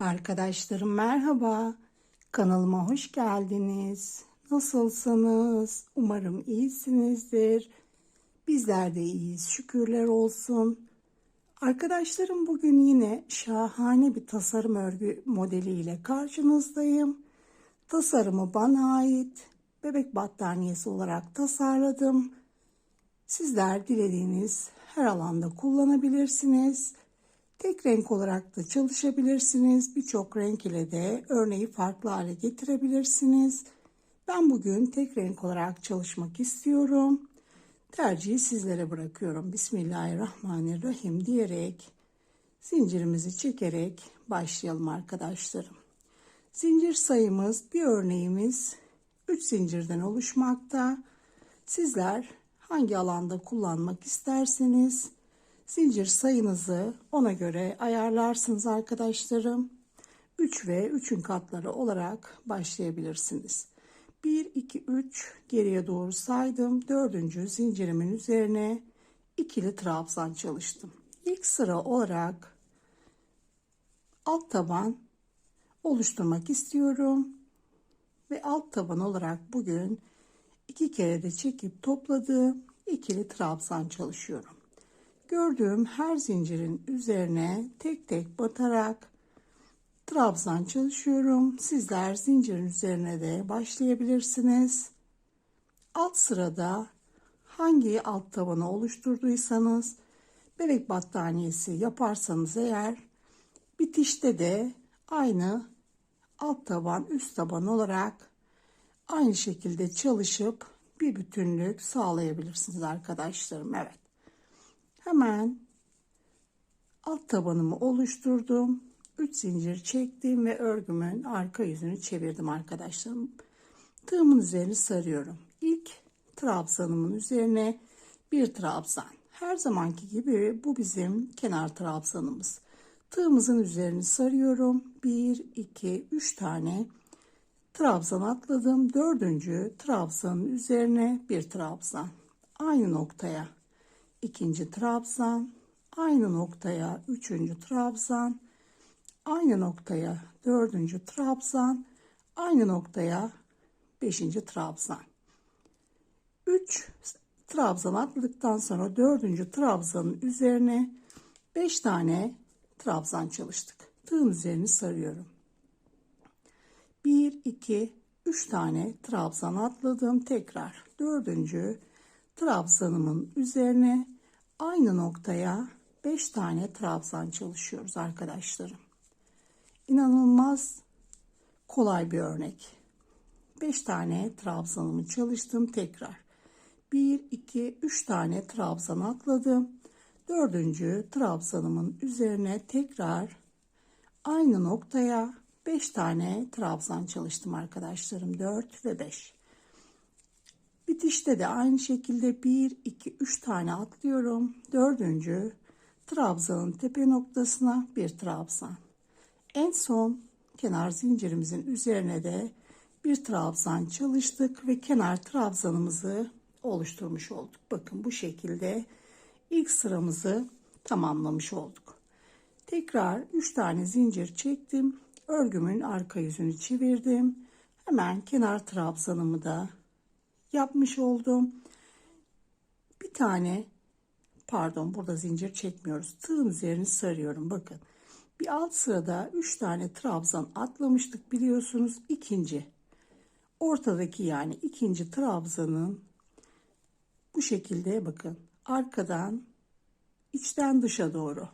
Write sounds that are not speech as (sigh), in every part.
Arkadaşlarım merhaba. Kanalıma hoş geldiniz. Nasılsınız? Umarım iyisinizdir. Bizler de iyiyiz. Şükürler olsun. Arkadaşlarım bugün yine şahane bir tasarım örgü modeliyle karşınızdayım. Tasarımı bana ait. Bebek battaniyesi olarak tasarladım. Sizler dilediğiniz her alanda kullanabilirsiniz. Tek renk olarak da çalışabilirsiniz. Birçok renk ile de örneği farklı hale getirebilirsiniz. Ben bugün tek renk olarak çalışmak istiyorum. Tercihi sizlere bırakıyorum. Bismillahirrahmanirrahim diyerek zincirimizi çekerek başlayalım arkadaşlarım. Zincir sayımız bir örneğimiz 3 zincirden oluşmakta. Sizler hangi alanda kullanmak isterseniz zincir sayınızı ona göre ayarlarsınız arkadaşlarım. 3 ve 3'ün katları olarak başlayabilirsiniz. 1, 2, 3 geriye doğru saydım. Dördüncü zincirimin üzerine ikili trabzan çalıştım. İlk sıra olarak alt taban oluşturmak istiyorum. Ve alt taban olarak bugün iki kere de çekip topladığım ikili trabzan çalışıyorum. Gördüğüm her zincirin üzerine tek tek batarak trabzan çalışıyorum. Sizler zincirin üzerine de başlayabilirsiniz. Alt sırada hangi alt tabanı oluşturduysanız bebek battaniyesi yaparsanız eğer bitişte de aynı alt taban üst taban olarak aynı şekilde çalışıp bir bütünlük sağlayabilirsiniz arkadaşlarım. Evet. Hemen alt tabanımı oluşturdum. 3 zincir çektim ve örgümün arka yüzünü çevirdim arkadaşlarım. Tığımın üzerine sarıyorum. İlk trabzanımın üzerine bir trabzan. Her zamanki gibi bu bizim kenar trabzanımız. Tığımızın üzerine sarıyorum. 1, 2, 3 tane trabzan atladım. Dördüncü trabzanın üzerine bir trabzan. Aynı noktaya ikinci trabzan, aynı noktaya üçüncü trabzan, aynı noktaya dördüncü trabzan, aynı noktaya beşinci trabzan. Üç trabzan atladıktan sonra dördüncü trabzanın üzerine beş tane trabzan çalıştık. Tığın üzerini sarıyorum. Bir, iki, üç tane trabzan atladım. Tekrar dördüncü trabzanımın üzerine aynı noktaya 5 tane trabzan çalışıyoruz arkadaşlarım. İnanılmaz kolay bir örnek. 5 tane trabzanımı çalıştım tekrar. 1 2 3 tane trabzan atladım. Dördüncü trabzanımın üzerine tekrar aynı noktaya 5 tane trabzan çalıştım arkadaşlarım. 4 ve 5. Bitişte de aynı şekilde 1, 2, 3 tane atlıyorum. Dördüncü trabzanın tepe noktasına bir trabzan. En son kenar zincirimizin üzerine de bir trabzan çalıştık ve kenar trabzanımızı oluşturmuş olduk. Bakın bu şekilde ilk sıramızı tamamlamış olduk. Tekrar 3 tane zincir çektim. Örgümün arka yüzünü çevirdim. Hemen kenar trabzanımı da yapmış oldum. Bir tane pardon burada zincir çekmiyoruz. Tığın üzerini sarıyorum. Bakın bir alt sırada 3 tane trabzan atlamıştık biliyorsunuz. ikinci ortadaki yani ikinci trabzanın bu şekilde bakın arkadan içten dışa doğru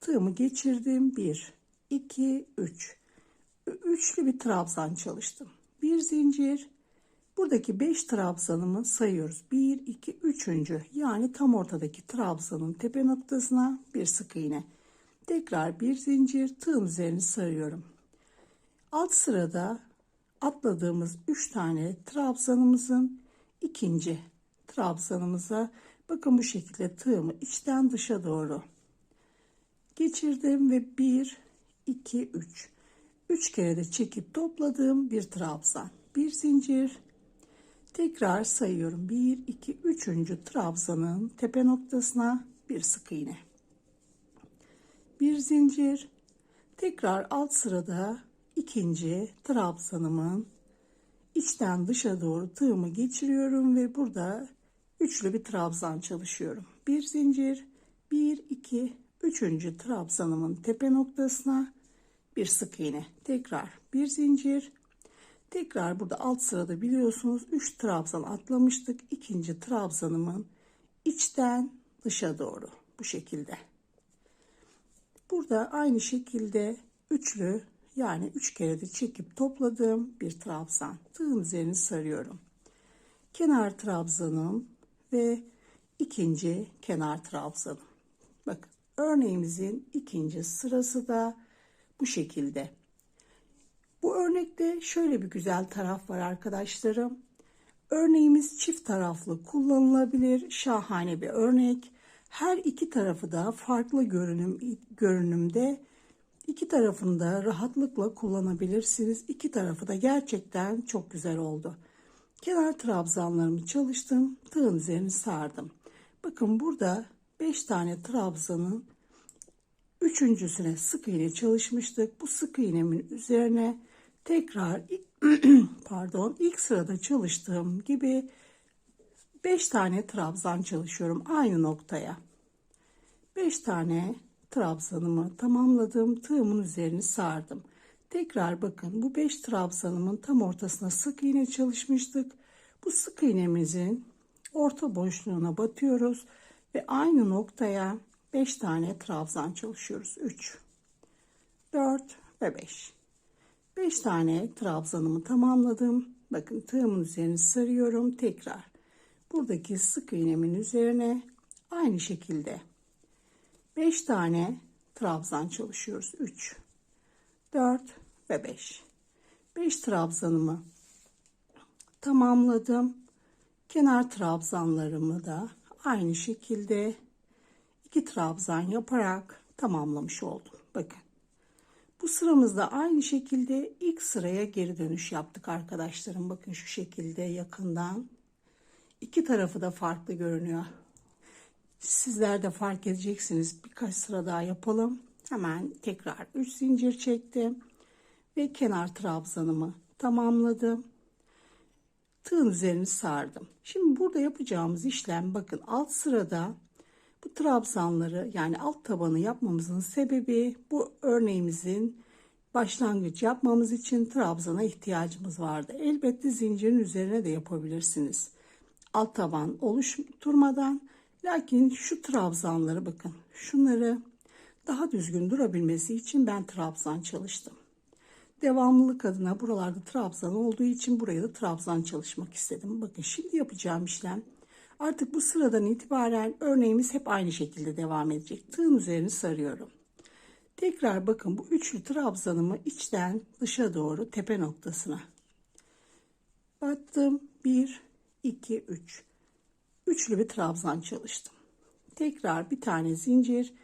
tığımı geçirdim. 1 2 3 üçlü bir trabzan çalıştım. Bir zincir Buradaki 5 trabzanımı sayıyoruz. 1, 2, 3. Yani tam ortadaki trabzanın tepe noktasına bir sık iğne. Tekrar bir zincir tığım üzerine sarıyorum. Alt sırada atladığımız 3 tane trabzanımızın ikinci trabzanımıza bakın bu şekilde tığımı içten dışa doğru geçirdim ve 1 2 3 3 kere de çekip topladığım bir trabzan bir zincir Tekrar sayıyorum. 1, 2, 3. trabzanın tepe noktasına bir sık iğne. Bir zincir. Tekrar alt sırada ikinci trabzanımın içten dışa doğru tığımı geçiriyorum ve burada üçlü bir trabzan çalışıyorum. Bir zincir, bir, iki, üçüncü trabzanımın tepe noktasına bir sık iğne. Tekrar bir zincir. Tekrar burada alt sırada biliyorsunuz 3 trabzan atlamıştık. İkinci trabzanımın içten dışa doğru bu şekilde. Burada aynı şekilde üçlü yani üç kere de çekip topladığım bir trabzan. Tığın üzerini sarıyorum. Kenar trabzanım ve ikinci kenar trabzanım. Bakın örneğimizin ikinci sırası da bu şekilde. Bu örnekte şöyle bir güzel taraf var arkadaşlarım. Örneğimiz çift taraflı kullanılabilir. Şahane bir örnek. Her iki tarafı da farklı görünüm görünümde iki tarafını da rahatlıkla kullanabilirsiniz. İki tarafı da gerçekten çok güzel oldu. Kenar trabzanlarımı çalıştım. Tığın üzerini sardım. Bakın burada 5 tane trabzanın üçüncüsüne sık iğne çalışmıştık. Bu sık iğnemin üzerine tekrar (clears throat) pardon ilk sırada çalıştığım gibi 5 tane trabzan çalışıyorum aynı noktaya. 5 tane trabzanımı tamamladım. Tığımın üzerini sardım. Tekrar bakın bu 5 trabzanımın tam ortasına sık iğne çalışmıştık. Bu sık iğnemizin orta boşluğuna batıyoruz ve aynı noktaya 5 tane trabzan çalışıyoruz. 3 4 ve 5. 5 tane trabzanımı tamamladım. Bakın tığımın üzerini sarıyorum. Tekrar buradaki sık iğnemin üzerine aynı şekilde 5 tane trabzan çalışıyoruz. 3 4 ve 5. 5 trabzanımı tamamladım. Kenar trabzanlarımı da aynı şekilde 2 trabzan yaparak tamamlamış oldum. Bakın. Bu sıramızda aynı şekilde ilk sıraya geri dönüş yaptık arkadaşlarım. Bakın şu şekilde yakından. İki tarafı da farklı görünüyor. Sizler de fark edeceksiniz. Birkaç sıra daha yapalım. Hemen tekrar 3 zincir çektim. Ve kenar trabzanımı tamamladım. Tığın üzerini sardım. Şimdi burada yapacağımız işlem bakın alt sırada bu trabzanları yani alt tabanı yapmamızın sebebi bu örneğimizin başlangıç yapmamız için trabzana ihtiyacımız vardı. Elbette zincirin üzerine de yapabilirsiniz. Alt taban oluşturmadan lakin şu trabzanları bakın şunları daha düzgün durabilmesi için ben trabzan çalıştım. Devamlılık adına buralarda trabzan olduğu için buraya da trabzan çalışmak istedim. Bakın şimdi yapacağım işlem Artık bu sıradan itibaren örneğimiz hep aynı şekilde devam edecek. Tığın üzerini sarıyorum. Tekrar bakın bu üçlü trabzanımı içten dışa doğru tepe noktasına battım. 1 2 3 üçlü bir trabzan çalıştım. Tekrar bir tane zincir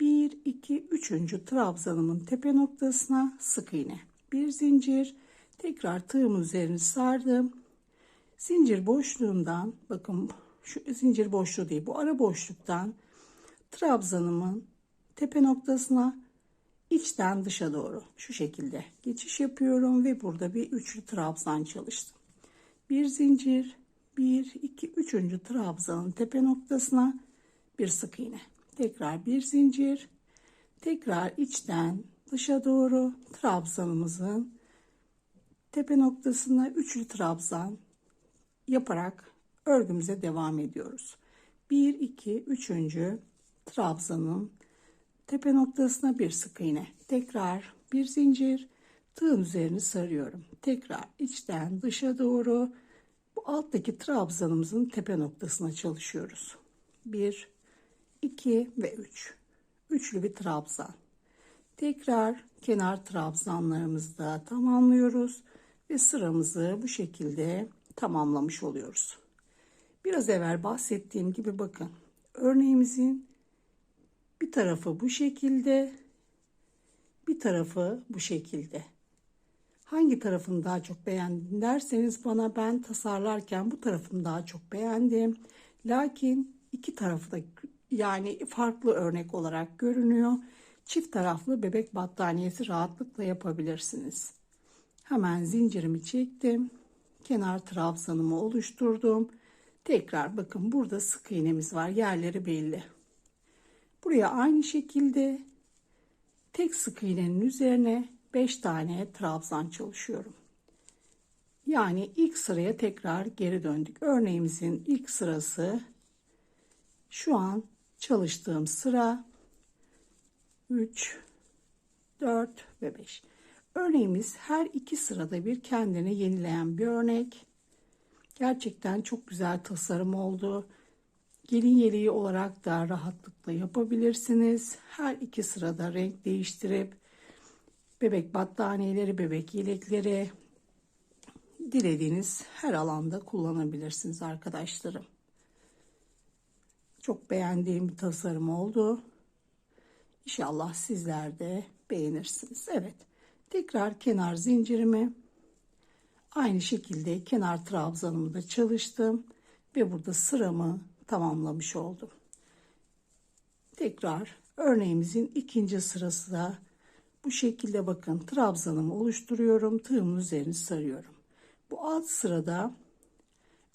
1 2 3. trabzanımın tepe noktasına sık iğne. Bir zincir tekrar tığımın üzerini sardım. Zincir boşluğundan bakın şu zincir boşluğu değil bu ara boşluktan trabzanımın tepe noktasına içten dışa doğru şu şekilde geçiş yapıyorum ve burada bir üçlü trabzan çalıştım. Bir zincir, bir, iki, üçüncü trabzanın tepe noktasına bir sık iğne. Tekrar bir zincir, tekrar içten dışa doğru trabzanımızın tepe noktasına üçlü trabzan yaparak örgümüze devam ediyoruz. 1 2 3. trabzanın tepe noktasına bir sık iğne. Tekrar bir zincir tığın üzerini sarıyorum. Tekrar içten dışa doğru bu alttaki trabzanımızın tepe noktasına çalışıyoruz. 1 2 ve 3. Üçlü bir trabzan. Tekrar kenar trabzanlarımızı da tamamlıyoruz ve sıramızı bu şekilde tamamlamış oluyoruz. Biraz evvel bahsettiğim gibi bakın. Örneğimizin bir tarafı bu şekilde, bir tarafı bu şekilde. Hangi tarafını daha çok beğendin derseniz bana ben tasarlarken bu tarafını daha çok beğendim. Lakin iki tarafı da yani farklı örnek olarak görünüyor. çift taraflı bebek battaniyesi rahatlıkla yapabilirsiniz. Hemen zincirimi çektim. Kenar trabzanımı oluşturdum. Tekrar bakın burada sık iğnemiz var. Yerleri belli. Buraya aynı şekilde tek sık iğnenin üzerine 5 tane trabzan çalışıyorum. Yani ilk sıraya tekrar geri döndük. Örneğimizin ilk sırası şu an çalıştığım sıra 3 4 ve 5. Örneğimiz her iki sırada bir kendini yenileyen bir örnek. Gerçekten çok güzel tasarım oldu. Gelin yeleği olarak da rahatlıkla yapabilirsiniz. Her iki sırada renk değiştirip bebek battaniyeleri, bebek yelekleri dilediğiniz her alanda kullanabilirsiniz arkadaşlarım. Çok beğendiğim bir tasarım oldu. İnşallah sizler de beğenirsiniz. Evet. Tekrar kenar zincirimi aynı şekilde kenar trabzanımı da çalıştım ve burada sıramı tamamlamış oldum. Tekrar örneğimizin ikinci sırası da bu şekilde bakın trabzanımı oluşturuyorum. Tığımın üzerine sarıyorum. Bu alt sırada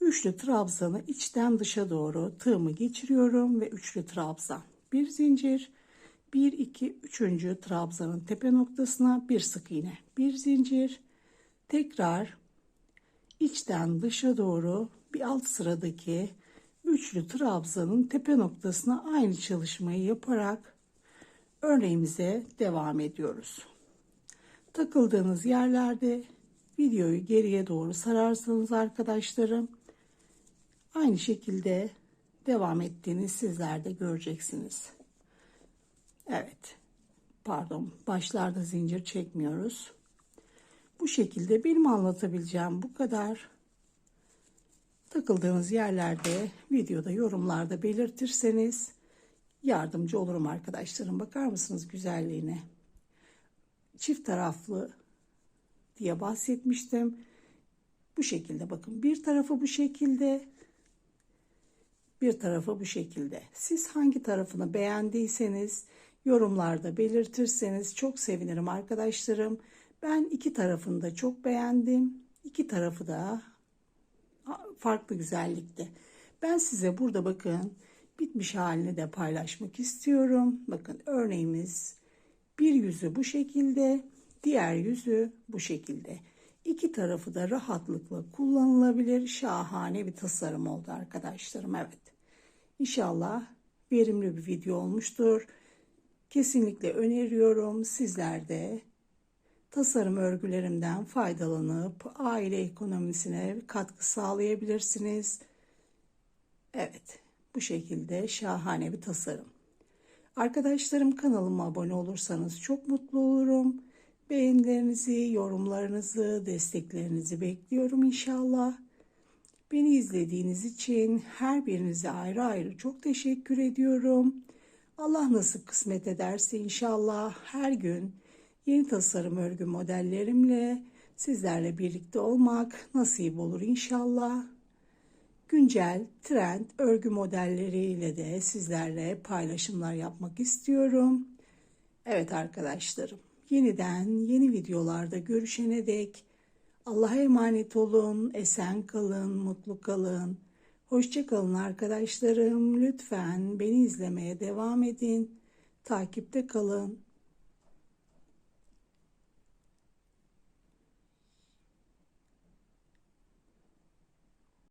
üçlü trabzanı içten dışa doğru tığımı geçiriyorum ve üçlü trabzan. Bir zincir 1 2 3. trabzanın tepe noktasına bir sık iğne, bir zincir. Tekrar içten dışa doğru bir alt sıradaki üçlü trabzanın tepe noktasına aynı çalışmayı yaparak örneğimize devam ediyoruz. Takıldığınız yerlerde videoyu geriye doğru sararsanız arkadaşlarım aynı şekilde devam ettiğini sizler de göreceksiniz. Evet. Pardon. Başlarda zincir çekmiyoruz. Bu şekilde benim anlatabileceğim bu kadar. Takıldığınız yerlerde videoda yorumlarda belirtirseniz yardımcı olurum arkadaşlarım. Bakar mısınız güzelliğine? Çift taraflı diye bahsetmiştim. Bu şekilde bakın. Bir tarafı bu şekilde, bir tarafı bu şekilde. Siz hangi tarafını beğendiyseniz yorumlarda belirtirseniz çok sevinirim arkadaşlarım. Ben iki tarafını da çok beğendim. İki tarafı da farklı güzellikte. Ben size burada bakın bitmiş halini de paylaşmak istiyorum. Bakın örneğimiz bir yüzü bu şekilde, diğer yüzü bu şekilde. İki tarafı da rahatlıkla kullanılabilir. Şahane bir tasarım oldu arkadaşlarım. Evet. İnşallah verimli bir video olmuştur. Kesinlikle öneriyorum. Sizler de tasarım örgülerimden faydalanıp aile ekonomisine katkı sağlayabilirsiniz. Evet, bu şekilde şahane bir tasarım. Arkadaşlarım kanalıma abone olursanız çok mutlu olurum. Beğenilerinizi, yorumlarınızı, desteklerinizi bekliyorum inşallah. Beni izlediğiniz için her birinize ayrı ayrı çok teşekkür ediyorum. Allah nasip kısmet ederse inşallah her gün yeni tasarım örgü modellerimle sizlerle birlikte olmak nasip olur inşallah. Güncel trend örgü modelleriyle de sizlerle paylaşımlar yapmak istiyorum. Evet arkadaşlarım, yeniden yeni videolarda görüşene dek Allah'a emanet olun, esen kalın, mutlu kalın. Hoşçakalın arkadaşlarım. Lütfen beni izlemeye devam edin. Takipte kalın.